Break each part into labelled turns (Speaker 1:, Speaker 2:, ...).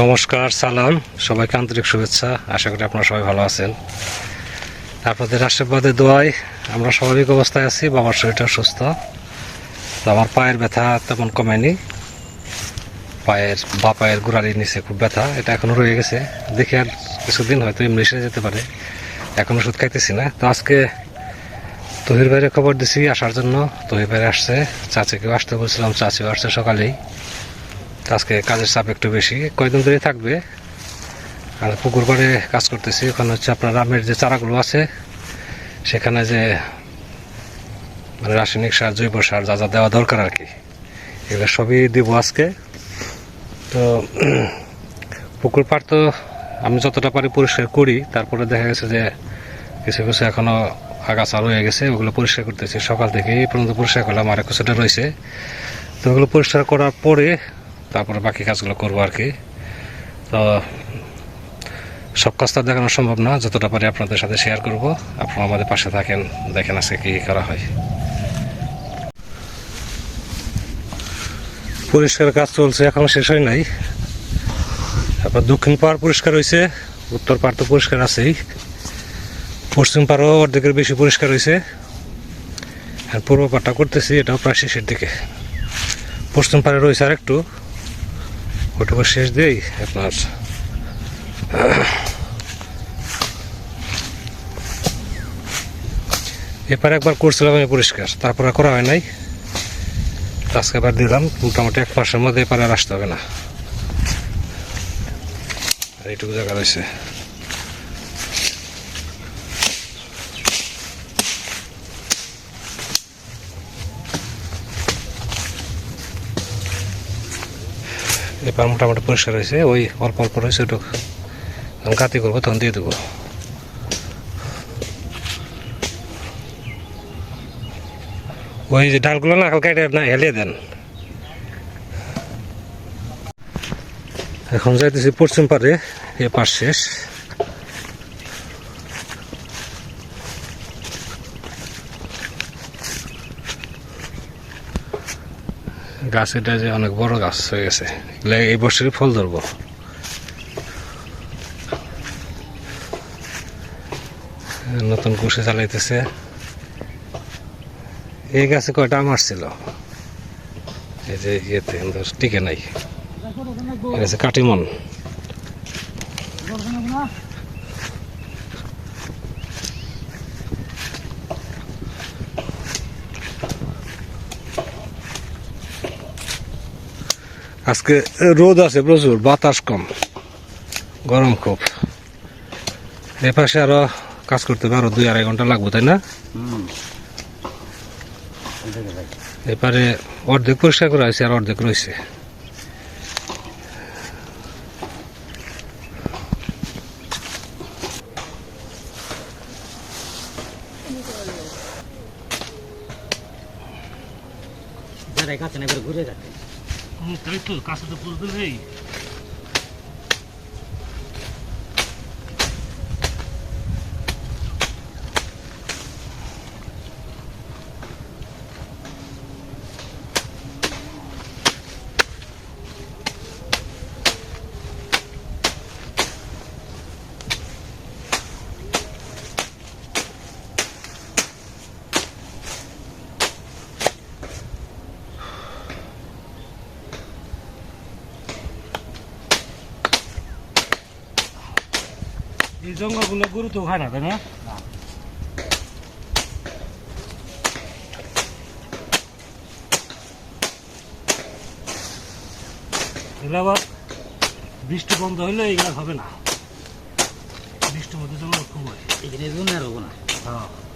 Speaker 1: নমস্কার, সালাম। সবাইকে আন্তরিক শুভেচ্ছা। আশা করি আপনারা সবাই ভালো আছেন। আপনাদের আশীর্বাদে, দোয়ায় আমরা স্বাভাবিক অবস্থায় আছি, বাবার শরীরটা সুস্থ। তো আমার পায়ের ব্যথা তেমন কমেনি। পায়ের, বা পায়ের গোড়ালির নিচে খুব ব্যথা, এটা এখনও রয়ে গেছে। দেখি আর কিছুদিন হয়তো এমনি সেরে যেতে পারে। এখন ওষুধ খাইতেছি না। তো আজকে তহির ভাইয়ের খবর দিছি আসার জন্য। তহির ভাইয়ের আসছে, চাচিকেও আসতে বলছিলাম, চাচিও আসছে সকালেই। আজকে কাজের চাপ একটু বেশি। কয়দিন ধরে থাকবে। আর পুকুর পাড়ে কাজ করতেছি। ওখানে হচ্ছে আপনার আমের যে চারাগুলো আছে, সেখানে যে মানে রাসায়নিক সার, জৈব সার যা যা দেওয়া দরকার আর কি, এগুলো সবই দিব আজকে। তো পুকুর পাড় তো আমি যতটা পারি পরিষ্কার করি। তারপরে দেখা গেছে যে কিছু কিছু এখনও আগাছা রয়ে গেছে, ওগুলো পরিষ্কার করতেছি। সকাল এই পর্যন্ত পরিষ্কার করলাম। আর কিছুটা রয়েছে। তো ওগুলো পরিষ্কার করার পরে তারপরে বাকি কাজগুলো করব আর কি। তো সব কাজ তো দেখানো সম্ভব না, যতটা পারি আপনাদের সাথে শেয়ার করব। আপনারা আমাদের পাশে থাকেন, দেখেন আজকে কি করা হয়। পরিষ্কার কাজ চলছে, এখন শেষ হয় নাই। তারপর দক্ষিণ পাড় পরিষ্কার হয়েছে, উত্তর পাড় তো পরিষ্কার আছেই। পশ্চিম পাড়ও অর্ধেকের বেশি পরিষ্কার হয়েছে। আর পূর্ব পাড়টা করতেছি, এটাও প্রায় শেষের দিকে। পশ্চিম পাড়ে রয়েছে আর একটু ওটুকু শেষ দিয়েই আপনার। এপারে একবার করছিলাম আমি পরিষ্কার, তারপর করা হয় নাই। আজকে আবার দিলাম, মোটামুটি এক মাসের মধ্যে এপারে আর আসতে হবে না। এইটুকু জায়গা রয়েছে। এবার মোটামুটি পরিষ্কার হয়েছে, ওই অল্প অল্প রয়েছে ওটু যখন কাতি করব তখন দিয়ে দেবো। ওই যে ডালগুলো না হালকা এটা না হেলিয়ে দেন। এখন যাইতেছি পশ্চিম পারে এ পাশ শেষ। গাছ, এটা যে অনেক বড় গাছ হয়ে গেছে। এই বছরই ফল ধরবো। নতুন কুশি চালাইতেছে। এই গাছে কয়টা আম আসছিল? এই যে ইয়েতে টিকে নাই। কাটিমন। আজকে রোদ আছে প্রচুর বাতাস কম গরম খুব। এপাশে পাশে আরও কাজ করতে পারো আরও দুই আড়াই ঘণ্টা লাগবো তাই না? এপারে অর্ধেক পরিষ্কার করা হয়েছে আর অর্ধেক রয়েছে
Speaker 2: যারা কাছে না করে ঘুরে যাচ্ছে
Speaker 1: তাই তো কাছে জঙ্গলগুলো গরু তো খায় না তাই না? এগুলো আবার বৃষ্টি বন্ধ হইলে এগুলো হবে না। বৃষ্টির মধ্যে জঙ্গল খুব হয়।
Speaker 2: এখানে জন্য আর হব না।
Speaker 1: হ্যাঁ।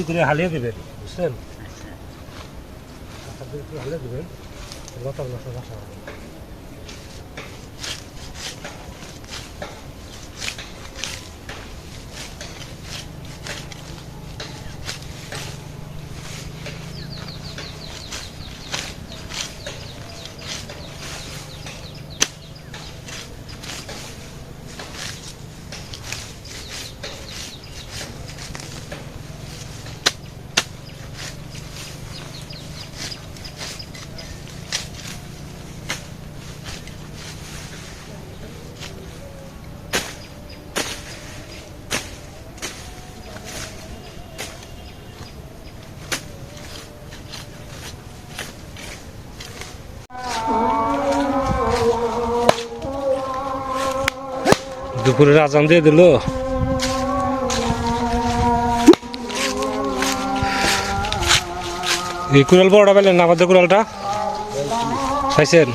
Speaker 1: একটু করে হালিয়ে দেবেন বুঝলেন হালিয়ে দেবেন দুপুরের আজান দিয়ে দিল। এই কুড়াল বড়টা পেলেন না, আমাদের কুড়ালটা? পাইছেন?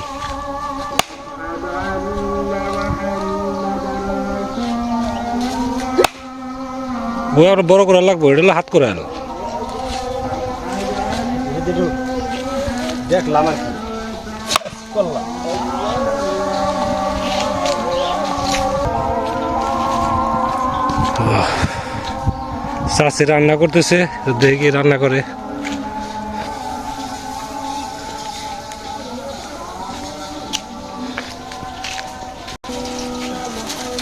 Speaker 1: ওই আর বড় কুড়াল লাগবো, এটা হাত কুড়াল।
Speaker 2: দেখলাম আর কি।
Speaker 1: চাষি রান্না করতেছে দেখি রান্না করে।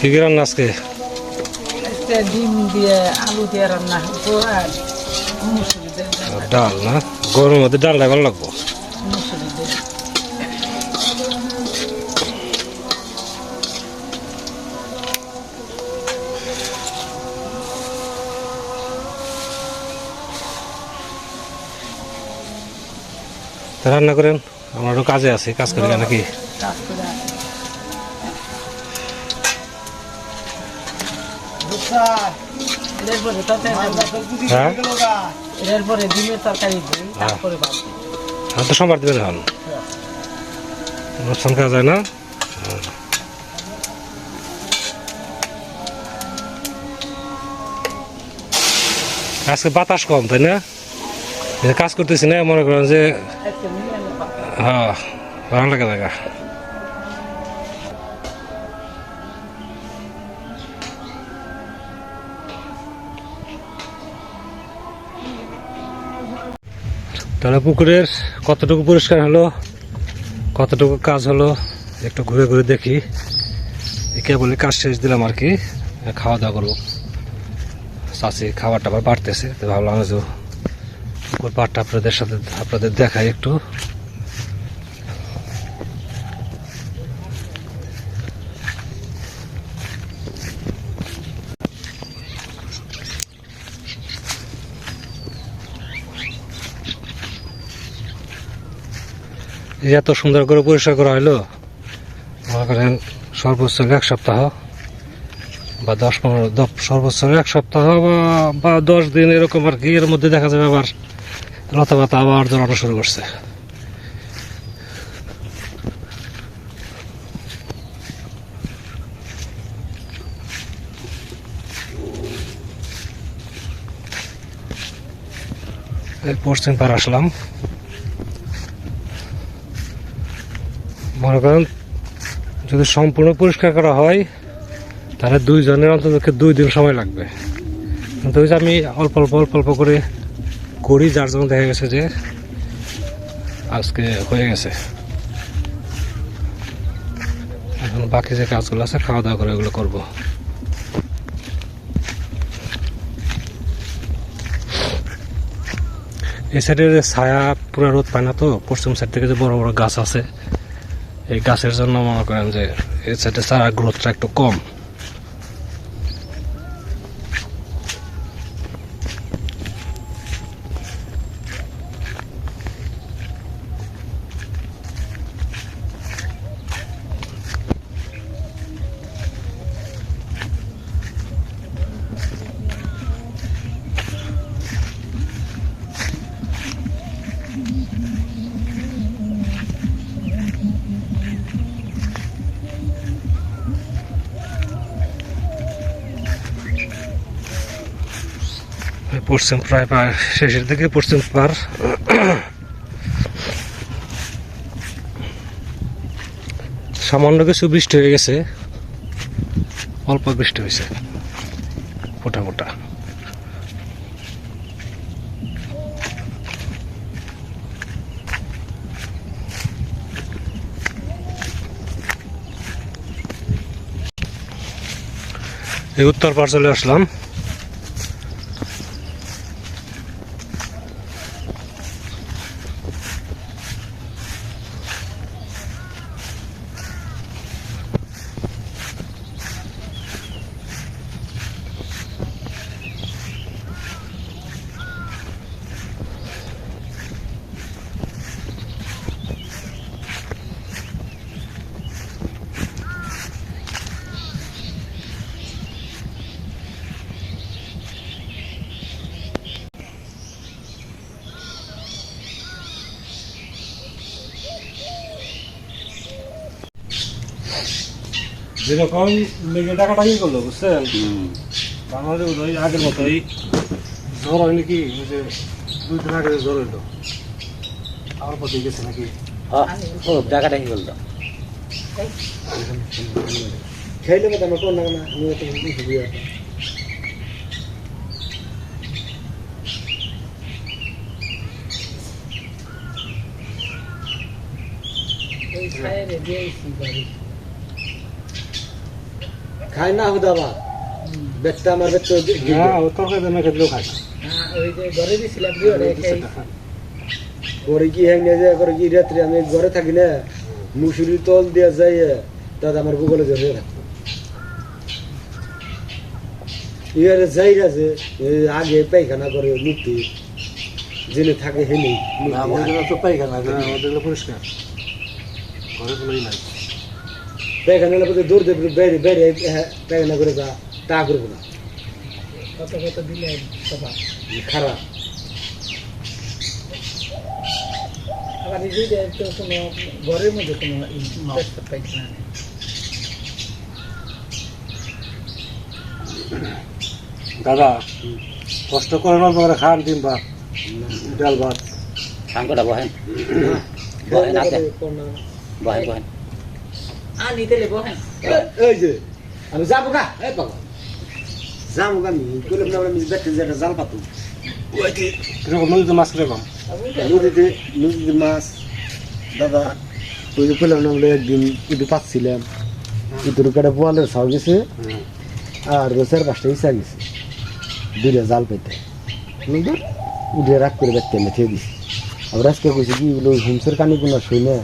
Speaker 1: কি কি রান্না আজকে?
Speaker 3: ডিম দিয়ে আলু দিয়ে রান্না-
Speaker 1: ডাল। না? গরমের মধ্যে ডালটাই ভালো লাগবো। তা রান্না করেন? আমারও কাজে আছে, কাজ করি নাকি?
Speaker 3: কাজ
Speaker 1: হ্যাঁ। হাত তো সোমবার দিবেন এখন অনুষ্ঠান করা যায় না? আজকে বাতাস কম, তাই না? কাজ করতেছি না, মনে করেন যে। হ্যাঁ ভালো লাগে দেখা। তাহলে পুকুরের কতটুকু পরিষ্কার হলো, কতটুকু কাজ হলো, একটু ঘুরে ঘুরে দেখি। কেবলই কাজ শেষ দিলাম আর কি, খাওয়া দাওয়া করব। চাষি খাবার টাবার বাড়তেছে, তো ভাবলাম যে পুকুর পাড়টা আপনাদের সাথে, আপনাদের দেখাই একটু। এত সুন্দর করে পরিষ্কার করা হলো মনে করেন সর্বোচ্চ এক সপ্তাহ বা দশ পনেরো সর্বোচ্চ এক সপ্তাহ বা- বা দশ দিন এরকম আর কি, এর মধ্যে দেখা যাবে আবার লতা পাতা আবার জড়ানো শুরু করছে। পশ্চিম পার আসলাম। মনে করেন, যদি সম্পূর্ণ পরিষ্কার করা হয়, তাহলে দুইজনের অন্তত দুই দিন সময় লাগবে। কিন্তু আমি অল্প অল্প অল্প অল্প করে করি, যার জন্য দেখা গেছে যে আজকে হয়ে গেছে। এখন বাকি যে কাজগুলো আছে খাওয়া দাওয়া করে ওগুলো করব। এই সাইডের ছায়া, পুরো রোদ পায় না তো, পশ্চিম সাইড থেকে যে বড় বড় গাছ আছে এই গাছের জন্য মনে করেন যে এর সাইডে সারা গ্রোথটা একটু কম। পশ্চিম প্রায় প্রায় শেষের দিকে পশ্চিম পার। সামান্য কিছু বৃষ্টি হয়ে গেছে। অল্প বৃষ্টি হয়েছে। ফোটা ফোটা। এই উত্তর পার চলে আসলাম। যেরকম লেগে টাকাটাকি করল বুঝছেন? বাংলাদেশ ওই আগের মতোই জ্বর হয় নাকি যে দুই দিন আগে জ্বর হইল। আমার প্রতি গেছে নাকি?
Speaker 2: ও জায়গাটা কি বলতো
Speaker 4: খেলে মতো আমার কোন না আমি তো বুঝি
Speaker 3: দিয়েছি বাড়ি
Speaker 4: খাই না হুদা বা। বেটটা আমার
Speaker 1: না ও খায় না
Speaker 3: হ্যাঁ খেয়ে
Speaker 4: করে কি হ্যাং নিয়ে যায় করে কি রাত্রে আমি ঘরে থাকি না মুসুরি তল দিয়ে যাই দাদা আমার গুগলে ধরে রাখতো ইয়ারে যাই আছে আগে পায়খানা করে মুক্তি জেনে থাকে হেনি
Speaker 1: না আমাদের তো পাইখানা আমাদের পরিষ্কার। ঘরে নাই।
Speaker 4: পায়খানা হলে দৌড় দেবে বেড়ে বেড়ে পায়খানা করে যা তা করব না। খারাপ।
Speaker 3: আবার এই যে তো কোনো ঘরের মধ্যে কোনো প্রস্তাব পাইছে
Speaker 1: দাদা কষ্ট করে অল্প করে খান ডিম ভাত ডাল ভাত?
Speaker 2: সাংকটা বহেন। বহেন আছে। বহেন বহেন।
Speaker 3: আনি দিলে বহেন
Speaker 4: এই যে আমি যাব গা এই বাবা যাব গা আমি যেটা জাল পাতো
Speaker 1: কীরকম নদীতে মাছ কীরকম
Speaker 4: নদীতে নদীতে মাছ দাদা ওই যে করলাম না আমরা একদিন একটু পাচ্ছিলাম ইতুর কাটে বোয়ালের ছাও গেছে আর রোসের পাঁচটা ইসা গেছে দুইটা জাল পেতে উঠে রাগ করে বেটতে মেথে দিছি আবার আজকে কইছে কি বলে হুমসের কানি কোনা শুই না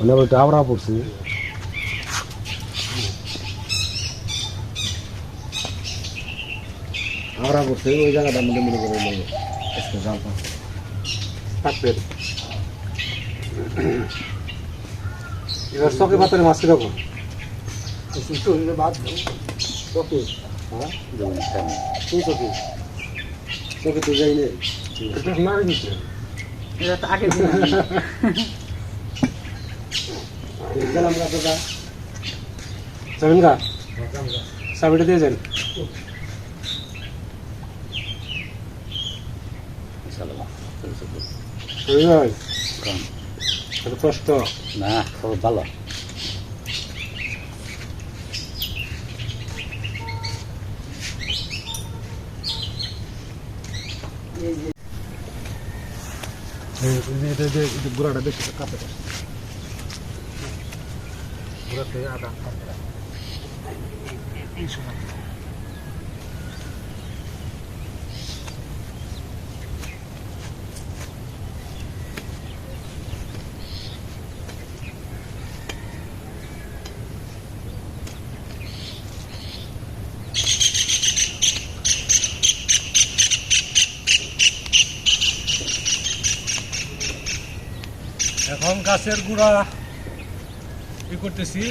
Speaker 4: ওনা বলতে আওড়া পড়ছে আওড়া পড়ছে ওই জায়গাটা মধ্যে মনে করে নেবে। আজকে জাল পাচ্ছে
Speaker 1: থাকবেন এবার চকে পাতারে মাছ কীরকম
Speaker 4: চকে
Speaker 2: তেমন।
Speaker 4: কোন চকে চকে তো যাই না।
Speaker 1: এটা নিচ্ছে
Speaker 3: এটা তো আগে
Speaker 4: গেলাম রাতটা
Speaker 1: যাবেন গা চাবিটা দিয়ে যান
Speaker 2: ইনশাআল্লাহ।
Speaker 1: ওই ভাই
Speaker 2: কম।
Speaker 1: এত কষ্ট
Speaker 2: না খবর ভালো
Speaker 1: গুড়াটা বেশি কাপে গুড়াতে আদা এখন গাছের গুঁড়া ই করতেছি।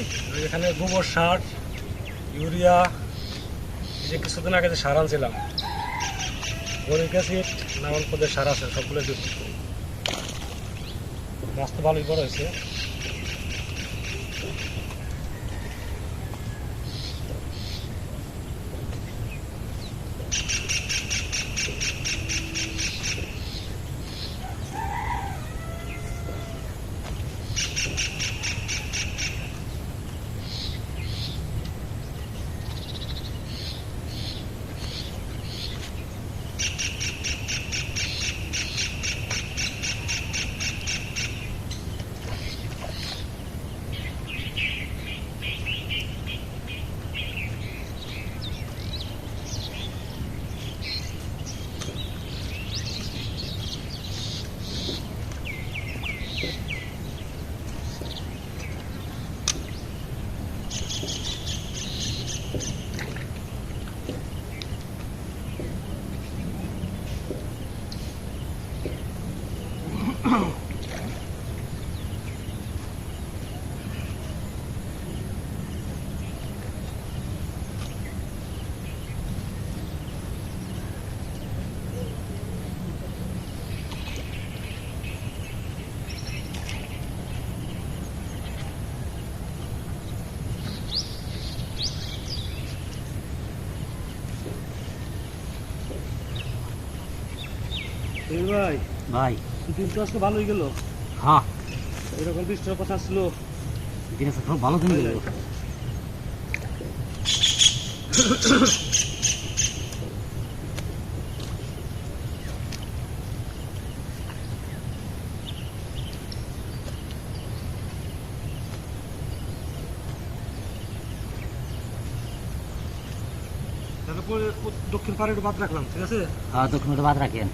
Speaker 1: এখানে গোবর সার, ইউরিয়া, এই যে কিছুদিন আগে যে সার আনছিলাম গরিক অ্যাসিড, নানান পদের সার আছে সবগুলো দিব গাছ তো ভালোই বড় হয়েছে। ভাই
Speaker 2: ভাই।
Speaker 1: দিন আজকে ভালোই গেল।
Speaker 2: হ্যাঁ।
Speaker 1: এরকম বৃষ্টির কথা ছিল
Speaker 2: দিন আছে খুব ভালো দিন গেল।
Speaker 1: দক্ষিণ পাড়ে একটু বাদ রাখলাম ঠিক আছে?
Speaker 2: হ্যাঁ দক্ষিণ বাদ রাখেন।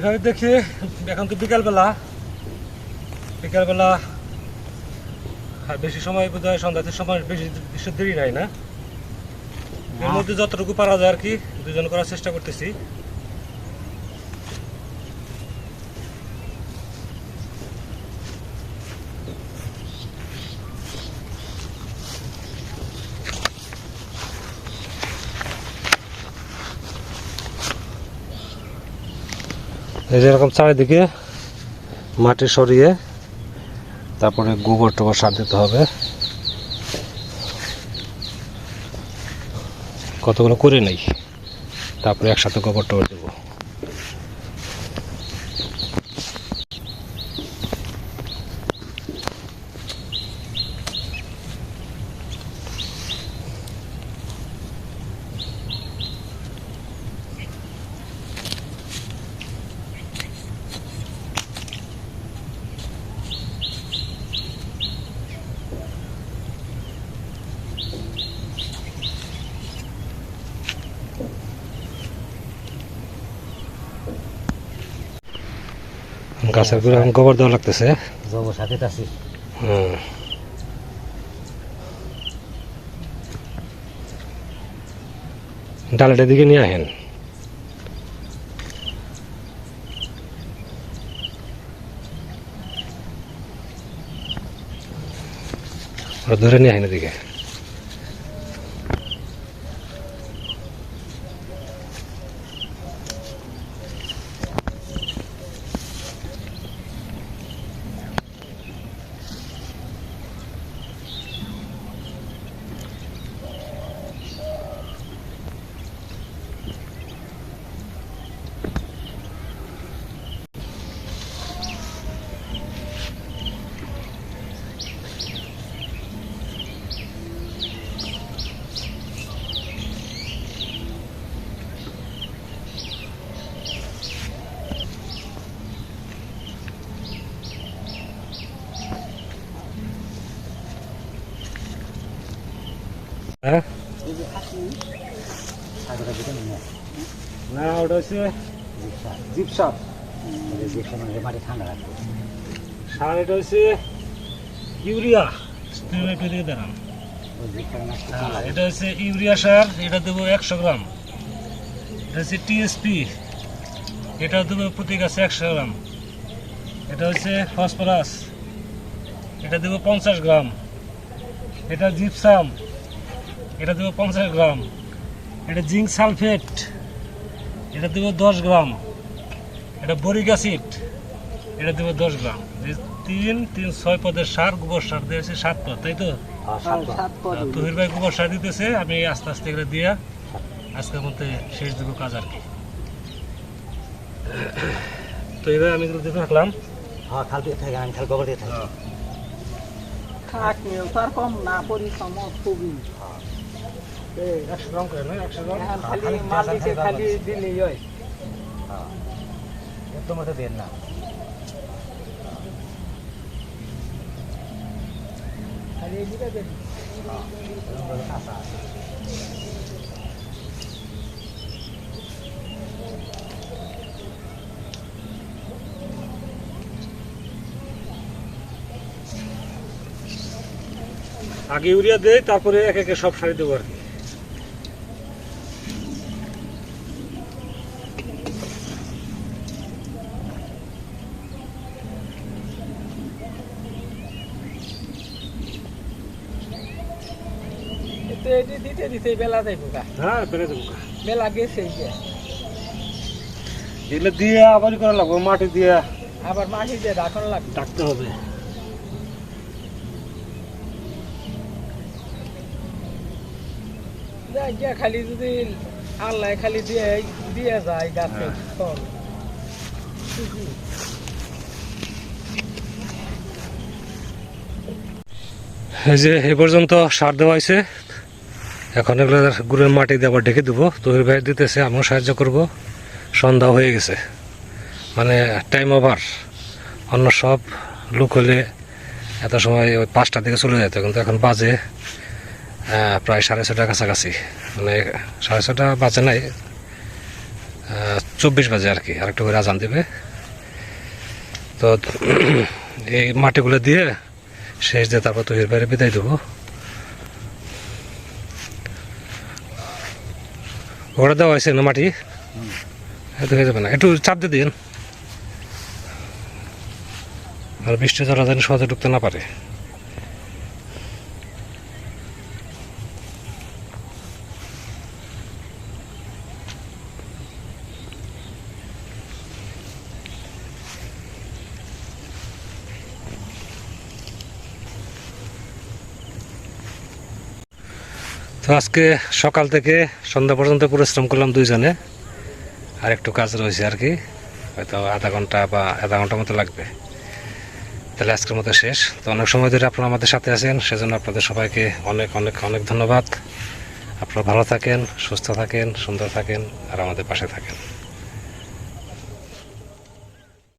Speaker 1: এভাবে দেখি এখন তো বিকালবেলা। বিকালবেলা আর বেশি সময় বোধ হয় সন্ধ্যাতে সময় বেশি বেশি দেরি নাই না? এর মধ্যে যতটুকু পারা যায় আর কি দুজন করার চেষ্টা করতেছি। এই যেরকম চারিদিকে মাটি সরিয়ে তারপরে গোবর টোবর সার দিতে হবে। কতগুলো করে নেই, তারপরে একসাথে গোবর টোবর দেবো। গাছের গুঁড়ো গোবর দেওয়া লাগতেছে।
Speaker 2: জব সাথে আছি
Speaker 1: হুম ডালের দিকে নিয়ে আহেন ওরা ধরে নিয়ে আহেন এদিকে। হ্যাঁ? না ওটা হচ্ছে
Speaker 2: রিক্সা মানে মাটি ঠান্ডা রাখবে।
Speaker 1: সার এটা হচ্ছে ইউরিয়া। একটু দাঁড়ান হ্যাঁ, এটা হচ্ছে ইউরিয়া সার এটা দেবো একশো গ্রাম। এটা হচ্ছে টিএসপি এটা দেবো প্রতি গাছে একশো গ্রাম। এটা হচ্ছে ফসফরাস। এটা দেবো পঞ্চাশ গ্রাম। এটা জিপসাম। এটা দেবো পঞ্চাশ গ্রাম। এটা জিঙ্ক সালফেট। এটা দেবো দশ গ্রাম। এটা বরিক অ্যাসিড। এটা দেবো দশ গ্রাম। তিন তিন ছয় পদের সার গোবর সার দিয়েছে সাত পদ তাই তো? আহ, তুহির ভাই গোবর সার দিতেছে আমি আস্তে আস্তে এগুলো দিয়া আজকের মধ্যে শেষ দেবো কাজ আর কি। তো এবার আমি এগুলো দিতে থাকলাম
Speaker 2: হ্যাঁ খাল দিয়ে থাকে আমি খাল গোবর দিয়ে থাকি।
Speaker 3: খাট তার কম না পরিশ্রম খুবই।
Speaker 1: না আগে ইউরিয়া দেয় তারপরে এক একে সব সারি দেবো আর কি।
Speaker 3: দিতে দিতে বেলা যাইব
Speaker 1: হ্যাঁ
Speaker 3: বেলা গেছে
Speaker 1: এগুলো দিয়ে আবারই করা লাগবে মাটি দিয়ে।
Speaker 3: আবার মাটি দিয়ে রাখন লাগবে।
Speaker 1: ডাকতে হবে।
Speaker 3: গিয়া খালি যদি আল্লাহ খালি দিয়ে দিয়ে যায় গাছে ফল।
Speaker 1: এই যে এই পর্যন্ত সার দেওয়া হয়েছে। এখন এগুলো গুড়ের মাটি দিয়ে আবার ঢেকে দেবো। তহির ভাই দিতেছে, আমিও সাহায্য করব। সন্ধ্যা হয়ে গেছে। মানে টাইম ওভার অন্য সব লোক হলে এত সময় ওই পাঁচটার দিকে চলে যেত। কিন্তু এখন বাজে প্রায় সাড়ে ছটার কাছাকাছি। মানে সাড়ে ছটা বাজে নাই চব্বিশ বাজে আর কি। আরেকটু করে আজান দেবে। তো এই মাটিগুলো দিয়ে শেষ দিয়ে তারপর তহির বাইরে বিদায় দেবো। ওটা দেওয়া হয়েছে না মাটি? হয়ে যাবে না। একটু চাপ দিয়ে দিন আর বৃষ্টি জল যেন সহজে ঢুকতে না পারে। তো আজকে সকাল থেকে সন্ধ্যা পর্যন্ত পরিশ্রম করলাম দুইজনে। আর একটু কাজ রয়েছে আর কি। হয়তো আধা ঘণ্টা বা আধা ঘণ্টা মতো লাগবে। তাহলে আজকের মতো শেষ। তো অনেক সময় ধরে আপনারা আমাদের সাথে আছেন, সেজন্য আপনাদের সবাইকে অনেক অনেক অনেক ধন্যবাদ। আপনারা ভালো থাকেন, সুস্থ থাকেন, সুন্দর থাকেন, আর আমাদের পাশে থাকেন।